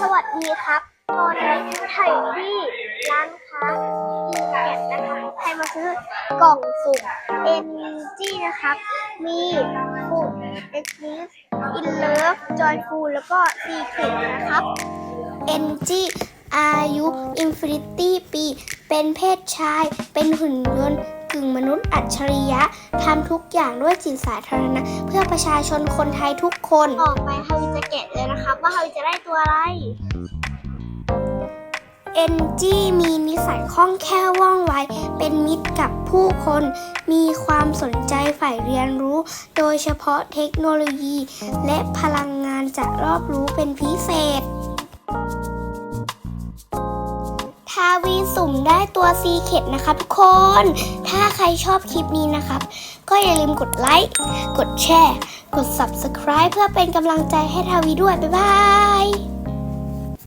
สวัสดีครับ ตอนนี้ไถ่ที่ร้านค้าอินแกตนะครับใครมาซื้อกล่องสุ่มเอ็นจีนะครับ มีฟูดเอ็กซ์ลิสอินเลิฟจอยฟูแล้วก็ซีเคทนะครับ NG อายุอินฟินิตี้ปี เป็นเพศชาย เป็นหุ่นยนต์ งมนุษย์อัจฉริยะทำทุกอย่างด้วยจิตสาธารณะ เพื่อประชาชนคนไทยทุกคน ออกไปฮาวิจะแกะเลยนะครับ ว่าฮาวิจะได้ตัวอะไร NG มีนิสัยคล่องแคล่วว่องไว เป็นมิตรกับผู้คน มีความสนใจใฝ่เรียนรู้ โดยเฉพาะเทคโนโลยี และพลังงานจะรอบรู้เป็นพิเศษ ทาวีสุ่มได้ตัวซีเข็ดนะคะทุกคน ถ้าใครชอบคลิปนี้นะครับ ก็อย่าลืมกดไลค์ กดแชร์ กด Subscribe เพื่อเป็นกำลังใจให้ทาวีด้วย บ๊ายบาย